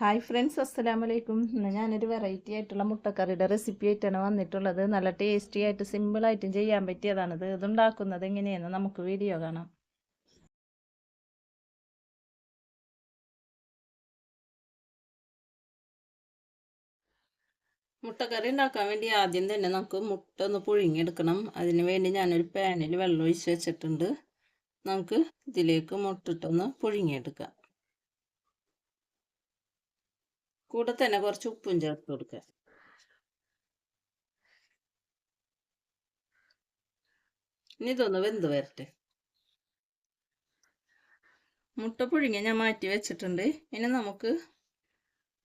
Hi friends അസ്സലാമു അലൈക്കും ഇന്ന് ഞാനൊരു വെറൈറ്റി ആയിട്ടുള്ള മുട്ടക്കറിയുടെ റെസിപ്പി ആയിട്ടാണ് വന്നിട്ടുള്ളത്. നല്ല ടേസ്റ്റി ആയിട്ട് സിമ്പിളായിട്ടും ചെയ്യാൻ പറ്റിയതാണിത്. ഇതുണ്ടാക്കുന്നത് എങ്ങനെയെന്ന് നമുക്ക് വീഡിയോ കാണാം. മുട്ടക്കറി ഉണ്ടാക്കാൻ വേണ്ടി ആദ്യം തന്നെ നമുക്ക് മുട്ട ഒന്ന് പുഴുങ്ങിയെടുക്കണം. അതിന് വേണ്ടി ഞാനൊരു പാനിൽ വെള്ളം ഒഴിച്ച് വെച്ചിട്ടുണ്ട്. നമുക്ക് ഇതിലേക്ക് മുട്ടിട്ടൊന്ന് പുഴുങ്ങിയെടുക്കാം. കൂടെ തന്നെ കുറച്ച് ഉപ്പും ചേർത്ത് കൊടുക്കുക ഇനി ഇതൊന്ന് വെന്ത് വരട്ടെ. മുട്ട പുഴുങ്ങി ഞാൻ മാറ്റി വെച്ചിട്ടുണ്ട്. ഇനി നമുക്ക്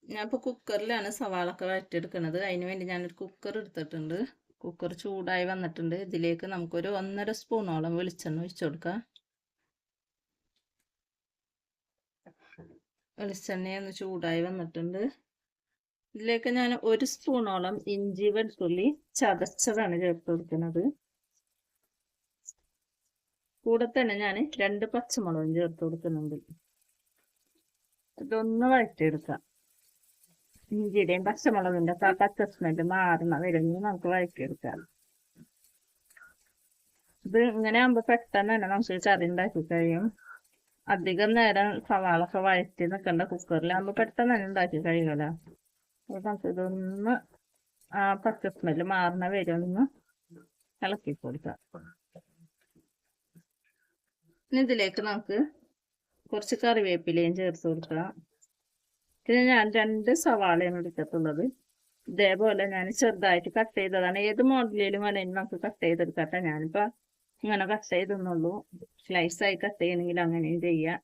ഞാൻ ഇപ്പോൾ കുക്കറിലാണ് സവാളൊക്കെ വരട്ടിയെടുക്കുന്നത് അതിന് വേണ്ടി ഞാനൊരു കുക്കർ എടുത്തിട്ടുണ്ട്. കുക്കർ ചൂടായി വന്നിട്ടുണ്ട്. ഇതിലേക്ക് നമുക്കൊരു ഒന്നര സ്പൂണോളം വെളിച്ചെണ്ണ ഒഴിച്ചു കൊടുക്കാം. വെളിച്ചെണ്ണ ഒന്ന് ചൂടായി വന്നിട്ടുണ്ട്. ഇതിലേക്ക് ഞാൻ ഒരു സ്പൂണോളം ഇഞ്ചി വെളുത്തുള്ളി ചതച്ചതാണ് ചേർത്ത് കൊടുക്കുന്നത്. കൂടെ തന്നെ ഞാൻ രണ്ട് പച്ചമുളകും ചേർത്ത് കൊടുക്കുന്നുണ്ട്. ഇതൊന്ന് വഴറ്റിയെടുക്കാം. ഇഞ്ചിയുടെയും പച്ചമുളകിന്റെ പച്ച സ്മെൽ മാറുന്ന വരുന്ന നമുക്ക് വഴറ്റിയെടുക്കാം. ഇത് ഇങ്ങനെ ആകുമ്പോ പെട്ടെന്ന് തന്നെ നമുക്ക് കറി ഉണ്ടാക്കി കഴിയും. അധികം നേരം സവാളൊക്കെ വഴറ്റി നിൽക്കണ്ട കുക്കറിലാകുമ്പോ പെട്ടെന്ന് തന്നെ ഉണ്ടാക്കി അപ്പോൾ നമുക്ക് ഇതൊന്ന് ആ പച്ച സ്മെല്ല് മാറുന്ന വരെ ഒന്ന് ഇളക്കി കൊടുക്കാം. ഇനി ഇതിലേക്ക് നമുക്ക് കുറച്ച് കറിവേപ്പിലയും ചേർത്ത് കൊടുക്കാം. പിന്നെ ഞാൻ രണ്ട് സവാളയാണ് എടുത്തിട്ടുള്ളത്. ഇതേപോലെ ഞാൻ ചെറുതായിട്ട് കട്ട് ചെയ്തതാണ്. ഏത് മോഡലിലും വേണമെങ്കിലും നമുക്ക് കട്ട് ചെയ്തെടുക്കട്ടെ ഞാനിപ്പോ. ഇങ്ങനെ കട്ട് ചെയ്തെന്നുള്ളൂ സ്ലൈസായി കട്ട് ചെയ്യണമെങ്കിൽ അങ്ങനെയും ചെയ്യാം.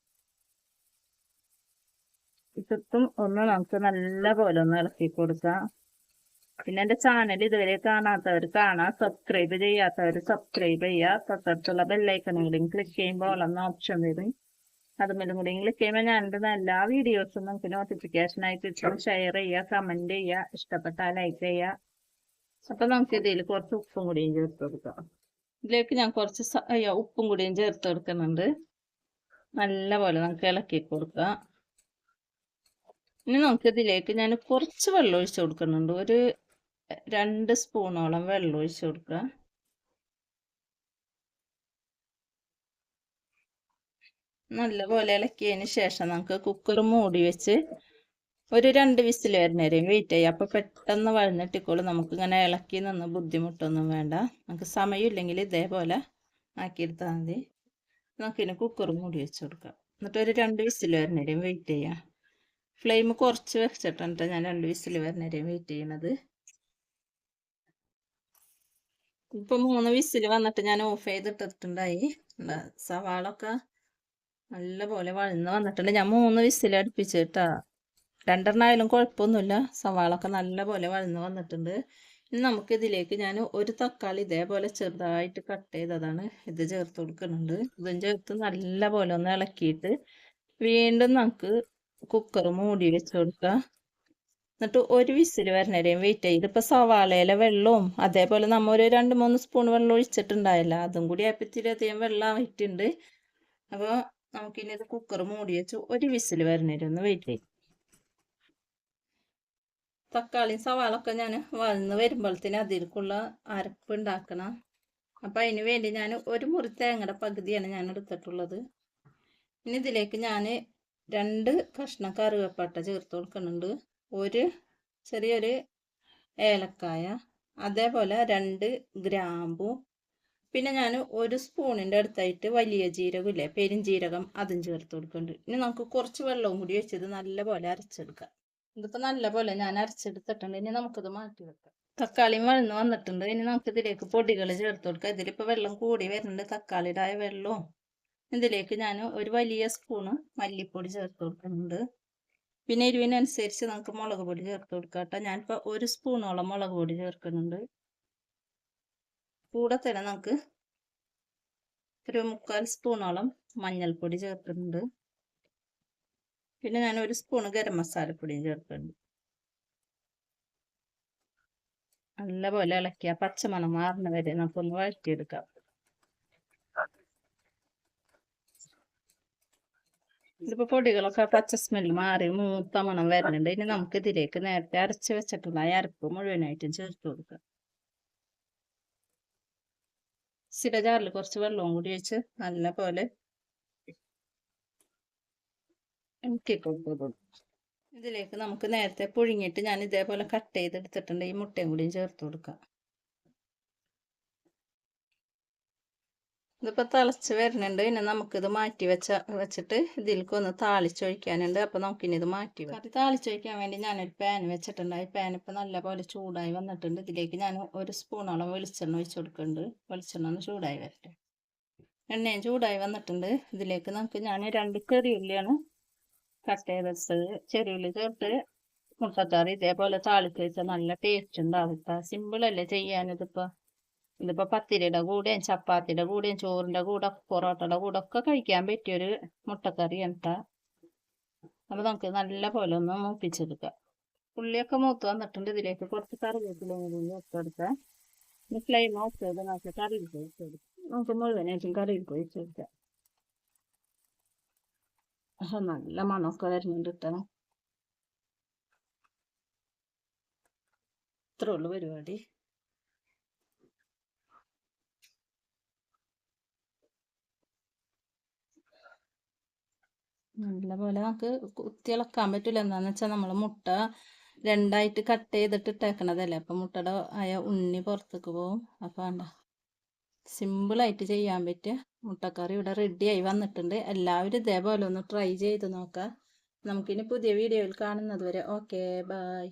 ഇതും ഒന്ന് നമുക്ക് നല്ല പോലെ ഒന്ന് ഇളക്കി കൊടുക്കാം. പിന്നെ എന്റെ ചാനൽ ഇതുവരെ കാണാത്തവർ കാണാം. സബ്സ്ക്രൈബ് ചെയ്യാത്തവർ സബ്സ്ക്രൈബ് ചെയ്യുക തൊട്ടടുത്തുള്ള ബെല്ലൈക്കണെങ്കിലും ക്ലിക്ക് ചെയ്യുമ്പോൾ ഉള്ള ഓപ്ഷൻ വരും. അതുമേലും കൂടി ക്ലിക്ക് ചെയ്യുമ്പോൾ ഞാനിടുന്ന എല്ലാ വീഡിയോസും നമുക്ക് നോട്ടിഫിക്കേഷൻ ആയിട്ട് കിട്ടും ഷെയർ ചെയ്യുക കമന്റ് ചെയ്യുക ഇഷ്ടപ്പെട്ടാൽ ലൈക്ക് ചെയ്യുക അപ്പൊ നമുക്ക് ഇതിൽ കുറച്ച് ഉപ്പും കൂടിയും ചേർത്ത് കൊടുക്കാം. ഇതിലേക്ക് ഞാൻ കുറച്ച് ഉപ്പും കൂടിയും ചേർത്ത് കൊടുക്കുന്നുണ്ട്. നല്ലപോലെ നമുക്ക് ഇളക്കി കൊടുക്കാം. ഇനി നമുക്ക് ഇതിലേക്ക് ഞാൻ കുറച്ച് വെള്ളം ഒഴിച്ച് കൊടുക്കുന്നുണ്ട്. ഒരു രണ്ട് സ്പൂണോളം വെള്ളം ഒഴിച്ച് കൊടുക്കുക. നല്ലപോലെ ഇളക്കിയതിന് ശേഷം നമുക്ക് കുക്കർ മൂടി വെച്ച് ഒരു രണ്ട് വിസിൽ വരുന്നേരെയും വെയിറ്റ് ചെയ്യാം. അപ്പോൾ പെട്ടെന്ന് വഴന്നിട്ടിക്കോളും. നമുക്ക് ഇങ്ങനെ ഇളക്കി നിന്ന് ബുദ്ധിമുട്ടൊന്നും വേണ്ട. നമുക്ക് സമയമില്ലെങ്കിൽ ഇതേപോലെ ആക്കിയെടുത്താൽ മതി. നമുക്കിനി കുക്കർ മൂടി വെച്ച് കൊടുക്കാം. എന്നിട്ട് ഒരു രണ്ട് വിസിൽ വരുന്നേരെയും വെയിറ്റ് ചെയ്യാം. ഫ്ലെയിം കുറച്ച് വെച്ചിട്ടാണ് ഞാൻ രണ്ട് വിസിൽ വരുന്നേരെയും വെയിറ്റ് ചെയ്യണത്. ഇപ്പം മൂന്ന് വിസിൽ വന്നിട്ട് ഞാൻ ഓഫ് ചെയ്തിട്ടിട്ടുണ്ടായി. സവാളൊക്കെ നല്ലപോലെ വഴന്ന് വന്നിട്ടുണ്ട്. ഞാൻ മൂന്ന് വിസിൽ അടുപ്പിച്ചിട്ടാ രണ്ടെണ്ണായാലും കുഴപ്പമൊന്നുമില്ല. സവാളൊക്കെ നല്ലപോലെ വഴന്ന് വന്നിട്ടുണ്ട്. ഇനി നമുക്ക് ഇതിലേക്ക് ഞാൻ ഒരു തക്കാളി ഇതേപോലെ ചെറുതായിട്ട് കട്ട് ചെയ്തതാണ്. ഇത് ചേർത്ത് കൊടുക്കുന്നുണ്ട്. ഇതും ചേർത്ത് നല്ലപോലെ ഒന്ന് ഇളക്കിയിട്ട് വീണ്ടും നമുക്ക് കുക്കർ മൂടി വെച്ച് കൊടുക്കുക എന്നിട്ട് ഒരു വിസിൽ വരണവരെയും വെയിറ്റ് ചെയ്ത് ഇപ്പം സവാളയിലെ വെള്ളവും അതേപോലെ നമ്മൾ ഒരു രണ്ട് മൂന്ന് സ്പൂൺ വെള്ളം ഒഴിച്ചിട്ടുണ്ടായില്ല. അതും കൂടി അധികം വെള്ളം ആയിട്ടുണ്ട്. അപ്പോൾ നമുക്കിനി ഇത് കുക്കർ മൂടി വെച്ച് ഒരു വിസിൽ വരണവരെ ഒന്ന് വെയിറ്റ് ചെയ്യും. തക്കാളിയും സവാളൊക്കെ ഞാൻ വന്ന് വരുമ്പോഴത്തേന് അതിലേക്കുള്ള അരപ്പ് ഉണ്ടാക്കണം. അപ്പം അതിന് വേണ്ടി ഞാൻ ഒരു മുറി തേങ്ങയുടെ പകുതിയാണ് ഞാൻ എടുത്തിട്ടുള്ളത്. ഇനി ഇതിലേക്ക് ഞാൻ രണ്ട് കഷ്ണം കറുവപ്പട്ട ചേർത്ത് കൊടുക്കുന്നുണ്ട്. ഒരു ചെറിയൊരു ഏലക്കായ അതേപോലെ രണ്ട് ഗ്രാമ്പു പിന്നെ ഞാൻ ഒരു സ്പൂണിന്റെ അടുത്തായിട്ട് വലിയ ജീരകം ഇല്ലേ ജീരകം അതും ചേർത്ത് കൊടുക്കുന്നുണ്ട്. ഇനി നമുക്ക് കുറച്ച് വെള്ളവും കൂടി വെച്ചത് നല്ലപോലെ അരച്ചെടുക്കാം. ഇതിപ്പോൾ നല്ലപോലെ ഞാൻ അരച്ചെടുത്തിട്ടുണ്ട്. ഇനി നമുക്കിത് മാറ്റി വെക്കാം. തക്കാളിയും വഴന്ന് വന്നിട്ടുണ്ട്. ഇനി നമുക്ക് ഇതിലേക്ക് പൊടികൾ ചേർത്ത് കൊടുക്കാം. ഇതിലിപ്പോൾ വെള്ളം കൂടി വരുന്നുണ്ട്. തക്കാളിയുടെ വെള്ളവും ഇതിലേക്ക് ഞാൻ ഒരു വലിയ സ്പൂണ് മല്ലിപ്പൊടി ചേർത്ത് കൊടുക്കുന്നുണ്ട്. പിന്നെ എരിവിനനുസരിച്ച് നമുക്ക് മുളക് പൊടി ചേർത്ത് കൊടുക്കാം കേട്ടോ. ഒരു സ്പൂണോളം മുളക് പൊടി ചേർക്കുന്നുണ്ട്. കൂടെ തന്നെ നമുക്ക് ഒരു മുക്കാൽ സ്പൂണോളം മഞ്ഞൾപ്പൊടി ചേർക്കുന്നുണ്ട്. പിന്നെ ഞാൻ ഒരു സ്പൂൺ ഗരം മസാലപ്പൊടിയും ചേർക്കുന്നുണ്ട് നല്ലപോലെ ഇളക്കിയ പച്ചമണം മാറുന്ന വരെ നമുക്കൊന്ന് വഴറ്റിയെടുക്കാം. ഇതിപ്പോ പൊടികളൊക്കെ പച്ച സ്മെല്ല് മാറി മൂത്ത മണം വരുന്നുണ്ട്. ഇനി നമുക്ക് ഇതിലേക്ക് നേരത്തെ അരച്ച് വെച്ചിട്ടുള്ള അരപ്പ് മുഴുവനായിട്ടും ചേർത്ത് കൊടുക്കാം. സിര ജാറിൽ കുറച്ച് വെള്ളവും കൂടി ഒഴിച്ച് നല്ല പോലെ ഇതിലേക്ക് നമുക്ക് നേരത്തെ പുഴുങ്ങിയിട്ട് ഞാൻ ഇതേപോലെ കട്ട് ചെയ്തെടുത്തിട്ടുണ്ട്. ഈ മുട്ടയും കൂടിയും ചേർത്ത് കൊടുക്കാം. ഇതിപ്പോൾ തിളച്ച് വരുന്നുണ്ട്. പിന്നെ നമുക്കിത് മാറ്റി വെച്ച വെച്ചിട്ട് ഇതിലേക്ക് ഒന്ന് താളിച്ചൊഴിക്കാനുണ്ട്. അപ്പോൾ നമുക്കിനി ഇത് മാറ്റി കറി താളിച്ചൊഴിക്കാൻ വേണ്ടി ഞാനൊരു പാൻ വെച്ചിട്ടുണ്ട്. ഈ പാൻ ഇപ്പോൾ നല്ലപോലെ ചൂടായി വന്നിട്ടുണ്ട്. ഇതിലേക്ക് ഞാൻ ഒരു സ്പൂണോളം വെളിച്ചെണ്ണ ഒഴിച്ചു കൊടുക്കുന്നുണ്ട്. വെളിച്ചെണ്ണ ഒന്ന് ചൂടായി വരട്ടെ. എണ്ണയും ചൂടായി വന്നിട്ടുണ്ട്. ഇതിലേക്ക് നമുക്ക് ഞാൻ രണ്ട് ചെറിയുള്ളിയാണ് കട്ട് ചെയ്തെടുത്തത് ചെറിയുള്ളി ചേർത്ത് മുട്ടക്കറി ഇതേപോലെ താളിച്ച് വെച്ചാൽ നല്ല ടേസ്റ്റ് ഉണ്ടാവും. സിമ്പിളല്ലേ ചെയ്യാനിതിപ്പോൾ ഇതിപ്പോൾ പത്തിരിയുടെ കൂടെയും ചപ്പാത്തിയുടെ കൂടെയും ചോറിന്റെ കൂടെ പൊറോട്ടയുടെ കൂടെ ഒക്കെ കഴിക്കാൻ പറ്റിയൊരു മുട്ടക്കറി കേട്ടോ അപ്പോൾ നമുക്ക് നല്ല പോലെ ഒന്ന് മൂപ്പിച്ചെടുക്കാം. ഉള്ളിയൊക്കെ മൂത്ത് വന്നിട്ടുണ്ട്. ഇതിലേക്ക് കുറച്ച് കറിവേപ്പില ഇട്ടെടുക്കാം ഫ്ലെയിം ഓഫ് ചെയ്ത് നമുക്ക് കറിയിൽ പോയി നമുക്ക് മുഴുവനായിട്ടും കറിയിൽ ഒഴിച്ചെടുക്കാം പക്ഷെ നല്ല മണമൊക്കെ വരുന്നുണ്ട് കേട്ടോ ഇത്രേ ഉള്ളൂ പരിപാടി. നല്ലപോലെ നമുക്ക് കുത്തിയിളക്കാൻ പറ്റില്ല എന്താന്ന് വെച്ചാൽ നമ്മൾ മുട്ട രണ്ടായിട്ട് കട്ട് ചെയ്തിട്ട് ഇട്ടേക്കണതല്ലേ. അപ്പം മുട്ടയുടെ ആയ ഉണ്ണി പുറത്തേക്ക് പോവും അപ്പം വേണ്ട സിമ്പിളായിട്ട് ചെയ്യാൻ പറ്റിയ മുട്ടക്കറി ഇവിടെ റെഡിയായി വന്നിട്ടുണ്ട്. എല്ലാവരും ഇതേപോലെ ഒന്ന് ട്രൈ ചെയ്ത് നോക്കുക. നമുക്കിനി പുതിയ വീഡിയോയിൽ കാണുന്നത് വരെ ഓക്കെ ബായ്